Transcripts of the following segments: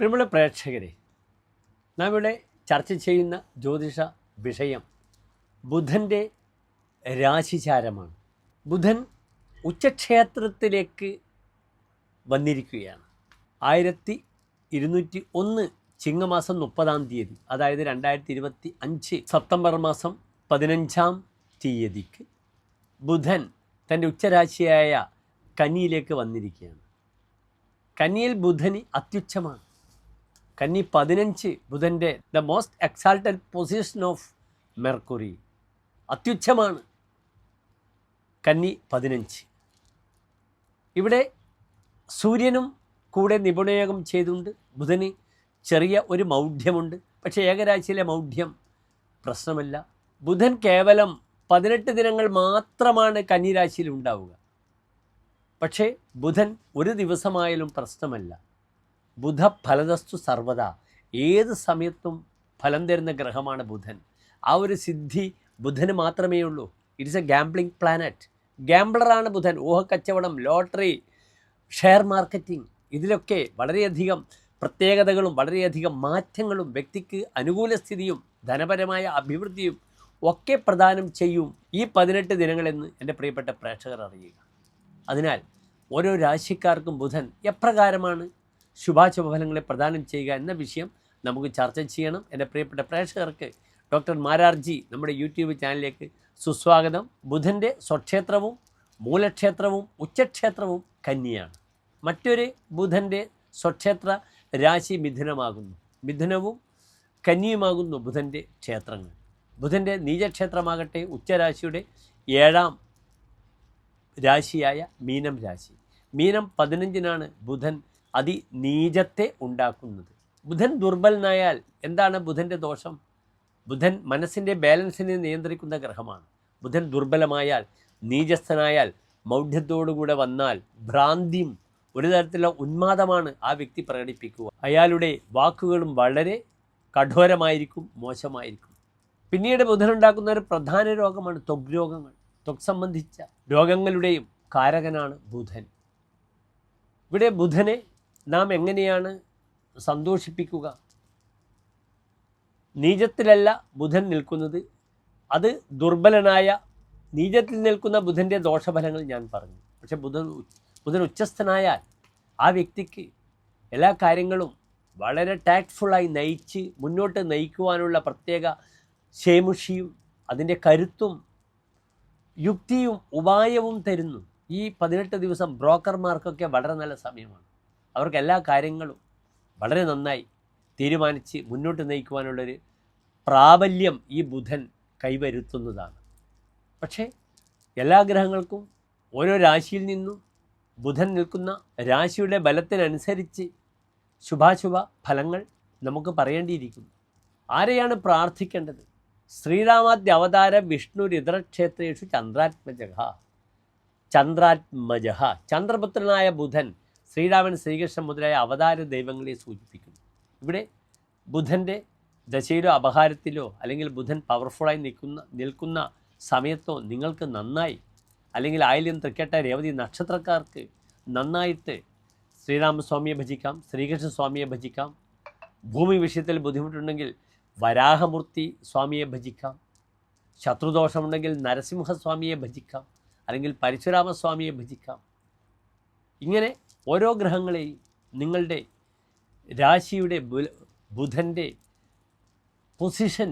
പ്രിയമുള്ള പ്രേക്ഷകരെ നാം ഇവിടെ ചർച്ച ചെയ്യുന്ന ജ്യോതിഷ വിഷയം ബുധന്റെ രാശിചാരമാണ്. ബുധൻ ഉച്ചക്ഷേത്രത്തിലേക്ക് വന്നിരിക്കുകയാണ്. ആയിരത്തി ഇരുന്നൂറ്റി ഒന്ന് ചിങ്ങമാസം മുപ്പതാം തീയതി അതായത് രണ്ടായിരത്തി ഇരുപത്തി അഞ്ച് സെപ്റ്റംബർ മാസം പതിനഞ്ചാം തീയതിക്ക് ബുധൻ തന്റെ ഉച്ചരാശിയായ കന്നിയിലേക്ക് വന്നിരിക്കുകയാണ്. കന്നിയിൽ ബുധന് അത്യുച്ഛമാണ് കന്നി പതിനഞ്ച് ബുധന്റെ the most exalted position of Mercury. അത്യുച്ഛമാണ് കന്നി പതിനഞ്ച്. ഇവിടെ സൂര്യനും കൂടെ നിപുണയോഗം ചെയ്തുകൊണ്ട് ബുധന് ചെറിയ ഒരു മൗഢ്യമുണ്ട്. പക്ഷേ ഏകരാശിയിലെ മൗഢ്യം പ്രശ്നമല്ല. ബുധൻ കേവലം പതിനെട്ട് ദിനങ്ങൾ മാത്രമാണ് കന്നിരാശിയിൽ ഉണ്ടാവുക. പക്ഷേ ബുധൻ ഒരു ദിവസമായാലും പ്രശ്നമല്ല. ബുധ ഫലദസ്തു സർവത ഏത് സമയത്തും ഫലം തരുന്ന ഗ്രഹമാണ് ബുധൻ. ആ ഒരു സിദ്ധി ബുധന് മാത്രമേ ഉള്ളൂ ഇറ്റ്സ് എ ഗാംബ്ലിംഗ് പ്ലാനറ്റ് ഗാംബ്ലറാണ് ബുധൻ. ഊഹക്കച്ചവടം ലോട്ടറി ഷെയർ മാർക്കറ്റിംഗ് ഇതിലൊക്കെ വളരെയധികം പ്രത്യേകതകളും വളരെയധികം മാറ്റങ്ങളും വ്യക്തിക്ക് അനുകൂല സ്ഥിതിയും ധനപരമായ അഭിവൃദ്ധിയും ഒക്കെ പ്രദാനം ചെയ്യും ഈ പതിനെട്ട് ദിനങ്ങളെന്ന് എന്റെ പ്രിയപ്പെട്ട പ്രേക്ഷകർ അറിയുക. അതിനാൽ ഓരോ രാശിക്കാർക്കും ബുധൻ എപ്രകാരമാണ്? ശുഭാശുഭഫലങ്ങളെ പ്രദാനം ചെയ്യുക എന്ന വിഷയം നമുക്ക് ചർച്ച ചെയ്യണം. എന്റെ പ്രിയപ്പെട്ട പ്രേക്ഷകർക്ക് ഡോക്ടർ മാരാർജി നമ്മുടെ യൂട്യൂബ് ചാനലിലേക്ക് സുസ്വാഗതം. ബുധന്റെ സ്വക്ഷേത്രവും മൂലക്ഷേത്രവും ഉച്ചക്ഷേത്രവും കന്നിയാണ്. മറ്റൊരു ബുധന്റെ സ്വക്ഷേത്ര രാശി മിഥുനമാകുന്നു. മിഥുനവും കന്നിയുമാകുന്നു ബുധന്റെ ക്ഷേത്രങ്ങൾ. ബുധന്റെ നീചക്ഷേത്രമാകട്ടെ ഉച്ചരാശിയുടെ ഏഴാം രാശിയായ മീനം രാശി. മീനം പതിനഞ്ചിനാണ് ബുധൻ അതിനീചത്തെ ഉണ്ടാക്കുന്നത്. ബുധൻ ദുർബലനായാൽ എന്താണ് ബുധന്റെ ദോഷം? ബുധൻ മനസ്സിന്റെ ബാലൻസിനെ നിയന്ത്രിക്കുന്ന ഗ്രഹമാണ്. ബുധൻ ദുർബലമായാൽ നീചസ്ഥനായാൽ മൗഢ്യത്തോടുകൂടെ വന്നാൽ ഭ്രാന്തിയും ഒരു തരത്തിലുള്ള ഉന്മാദമാണ് ആ വ്യക്തി പ്രകടിപ്പിക്കുക. അയാളുടെ വാക്കുകളും വളരെ കഠോരമായിരിക്കും മോശമായിരിക്കും. പിന്നീട് ബുധനുണ്ടാക്കുന്ന ഒരു പ്രധാന രോഗമാണ് ത്വഗ് രോഗങ്ങൾ. ത്വഗ് സംബന്ധിച്ച രോഗങ്ങളുടെയും കാരകനാണ് ബുധൻ. ഇവിടെ ബുധനെ നാം എങ്ങനെയാണ് സന്തോഷിപ്പിക്കുക? നീചത്തിലല്ല ബുധൻ നിൽക്കുന്നത്. അത് ദുർബലനായ നീചത്തിൽ നിൽക്കുന്ന ബുധന്റെ ദോഷഫലങ്ങൾ ഞാൻ പറഞ്ഞു. പക്ഷെ ബുധൻ ബുധൻ ഉച്ചസ്ഥനായാൽ ആ വ്യക്തിക്ക് എല്ലാ കാര്യങ്ങളും വളരെ ടാക്ട്ഫുള്ളായി നയിച്ച് മുന്നോട്ട് നയിക്കുവാനുള്ള പ്രത്യേക ശേമുഷിയും അതിന്റെ കരുത്തും യുക്തിയും ഉപായവും തരുന്നു. ഈ പതിനെട്ട് ദിവസം ബ്രോക്കർമാർക്കൊക്കെ വളരെ നല്ല സമയമാണ്. അവർക്ക് എല്ലാ കാര്യങ്ങളും വളരെ നന്നായി തീരുമാനിച്ച് മുന്നോട്ട് നയിക്കുവാനുള്ളൊരു പ്രാബല്യം ഈ ബുധൻ കൈവരുത്തുന്നതാണ്. പക്ഷേ എല്ലാ ഗ്രഹങ്ങൾക്കും ഓരോ രാശിയിൽ നിന്നും ബുധൻ നിൽക്കുന്ന രാശിയുടെ ബലത്തിനനുസരിച്ച് ശുഭാശുഭ ഫലങ്ങൾ നമുക്ക് പറയേണ്ടിയിരിക്കുന്നു. ആരെയാണ് പ്രാർത്ഥിക്കേണ്ടത്? ശ്രീരാമാദ്യ അവതാര വിഷ്ണു രുദ്രക്ഷേത്രേഷു ചന്ദ്രാത്മജഹ. ചന്ദ്രാത്മജഹ. ചന്ദ്രപുത്രനായ ബുധൻ ശ്രീരാമൻ ശ്രീകൃഷ്ണൻ മുതലായ അവതാര ദൈവങ്ങളെ സൂചിപ്പിക്കുന്നു. ഇവിടെ ബുധന്റെ ദശയിലോ അപഹാരത്തിലോ അല്ലെങ്കിൽ ബുധൻ പവർഫുള്ളായി നിൽക്കുന്ന നിൽക്കുന്ന സമയത്തോ നിങ്ങൾക്ക് നന്നായി അല്ലെങ്കിൽ ആയില്യം തൃക്കേട്ട രേവതി നക്ഷത്രക്കാർക്ക് നന്നായിട്ട് ശ്രീരാമസ്വാമിയെ ഭജിക്കാം ശ്രീകൃഷ്ണസ്വാമിയെ ഭജിക്കാം. ഭൂമി വിഷയത്തിൽ ബുദ്ധിമുട്ടുണ്ടെങ്കിൽ വരാഹമൂർത്തി സ്വാമിയെ ഭജിക്കാം. ശത്രുദോഷമുണ്ടെങ്കിൽ നരസിംഹസ്വാമിയെ ഭജിക്കാം. അല്ലെങ്കിൽ പരശുരാമസ്വാമിയെ ഭജിക്കാം. ഇങ്ങനെ ഓരോ ഗ്രഹങ്ങളെയും നിങ്ങളുടെ രാശിയുടെ ബുധന്റെ പൊസിഷൻ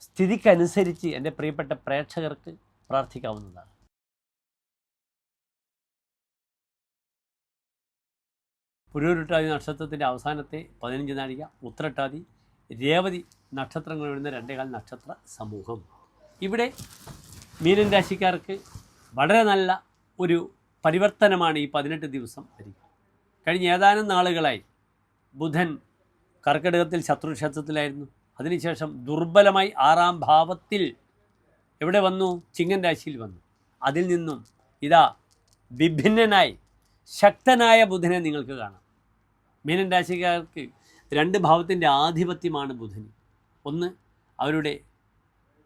സ്ഥിതിക്കനുസരിച്ച് എന്റെ പ്രിയപ്പെട്ട പ്രേക്ഷകർക്ക് പ്രാർത്ഥിക്കാവുന്നതാണ്. പുരൂരുട്ടാതി നക്ഷത്രത്തിന്റെ അവസാനത്തെ പതിനഞ്ച് നാഴിക ഉത്രട്ടാതി രേവതി നക്ഷത്രങ്ങൾ വരുന്ന രണ്ടേകാൽ നക്ഷത്ര സമൂഹം. ഇവിടെ മീനൻ രാശിക്കാർക്ക് വളരെ നല്ല ഒരു പരിവർത്തനമാണ് ഈ പതിനെട്ട് ദിവസം കഴിഞ്ഞ ഏതാനും നാളുകളായി ബുധൻ കർക്കിടകത്തിൽ ശത്രുക്ഷേത്രത്തിലായിരുന്നു. അതിനുശേഷം ദുർബലമായി ആറാം ഭാവത്തിൽ എവിടെ വന്നു? ചിങ്ങൻ രാശിയിൽ വന്നു. അതിൽ നിന്നും ഇതാ വിഭിന്നനായി ശക്തനായ ബുധനെ നിങ്ങൾക്ക് കാണാം. മീനൻ രാശിക്കാർക്ക് രണ്ട് ഭാവത്തിന്റെ ആധിപത്യമാണ് ബുധൻ ഒന്ന് അവരുടെ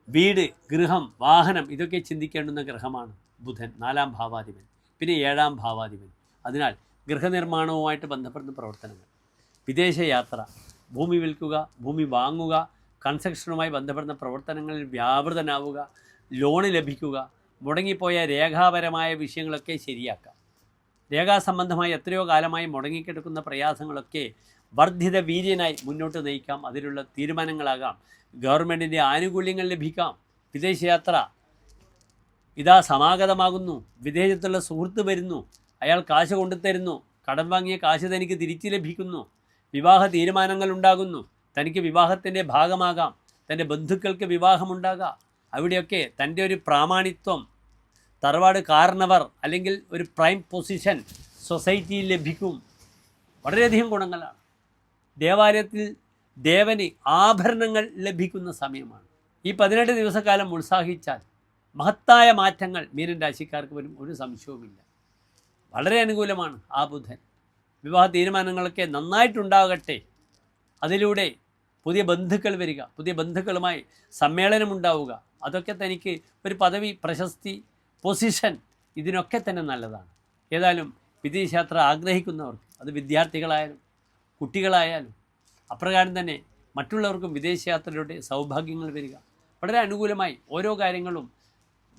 വീട് ഗൃഹം വാഹനം ഇതൊക്കെ ചിന്തിക്കേണ്ടുന്ന ഗ്രഹമാണ് ബുധൻ നാലാം ഭാവാധിപൻ. പിന്നെ ഏഴാം ഭാവാധിപൻ. അതിനാൽ ഗൃഹനിർമ്മാണവുമായിട്ട് ബന്ധപ്പെടുന്ന പ്രവർത്തനങ്ങൾ. വിദേശയാത്ര ഭൂമി വിൽക്കുക ഭൂമി വാങ്ങുക കൺസ്ട്രക്ഷനുമായി ബന്ധപ്പെടുന്ന പ്രവർത്തനങ്ങളിൽ വ്യാപൃതനാവുക ലോണ് ലഭിക്കുക മുടങ്ങിപ്പോയ രേഖാപരമായ വിഷയങ്ങളൊക്കെ ശരിയാക്കാം. രേഖാസംബന്ധമായി എത്രയോ കാലമായി മുടങ്ങിക്കിടക്കുന്ന പ്രയാസങ്ങളൊക്കെ വർദ്ധിത വീര്യനായി മുന്നോട്ട് നയിക്കാം. അതിലുള്ള തീരുമാനങ്ങളാകാം. ഗവൺമെന്റിന്റെ ആനുകൂല്യങ്ങൾ ലഭിക്കാം. വിദേശയാത്ര ഇതാ സമാഗതമാകുന്നു. വിദേശത്തുള്ള സുഹൃത്ത് വരുന്നു. അയാൾ കാശ് കൊണ്ടുതരുന്നു. കടം വാങ്ങിയ കാശ് തനിക്ക് തിരിച്ചു ലഭിക്കുന്നു. വിവാഹ തീരുമാനങ്ങൾ ഉണ്ടാകുന്നു. തനിക്ക് വിവാഹത്തിന്റെ ഭാഗമാകാം. തന്റെ ബന്ധുക്കൾക്ക് വിവാഹമുണ്ടാകാം. അവിടെയൊക്കെ തന്റെ ഒരു പ്രാമാണിത്വം തറവാട് കാരണവർ അല്ലെങ്കിൽ ഒരു പ്രൈം പൊസിഷൻ സൊസൈറ്റിയിൽ ലഭിക്കും. വളരെയധികം ഗുണങ്ങളാണ്. ദേവാലയത്തിൽ ദേവന് ആഭരണങ്ങൾ ലഭിക്കുന്ന സമയമാണ്. ഈ പതിനെട്ട് ദിവസക്കാലം ഉത്സാഹിച്ചാൽ മഹത്തായ മാറ്റങ്ങൾ മീനൻ രാശിക്കാർക്ക് വരും. ഒരു സംശയവുമില്ല. വളരെ അനുകൂലമാണ് ആ ബുധൻ. വിവാഹ തീരുമാനങ്ങളൊക്കെ നന്നായിട്ടുണ്ടാകട്ടെ. അതിലൂടെ പുതിയ ബന്ധുക്കൾ വരിക പുതിയ ബന്ധുക്കളുമായി സമ്മേളനമുണ്ടാവുക അതൊക്കെ തനിക്ക് ഒരു പദവി പ്രശസ്തി പൊസിഷൻ ഇതിനൊക്കെ തന്നെ നല്ലതാണ്. ഏതായാലും വിദേശയാത്ര ആഗ്രഹിക്കുന്നവർക്ക് അത് വിദ്യാർത്ഥികളായാലും കുട്ടികളായാലും അപ്രകാരം തന്നെ മറ്റുള്ളവർക്കും വിദേശയാത്രയുടെ സൗഭാഗ്യങ്ങൾ വരിക. വളരെ അനുകൂലമായി ഓരോ കാര്യങ്ങളും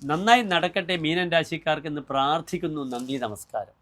നന്നായി നടക്കട്ടെ മീനൻ രാശിക്കാർക്ക് എന്ന് പ്രാർത്ഥിക്കുന്നു. നന്ദി നമസ്കാരം.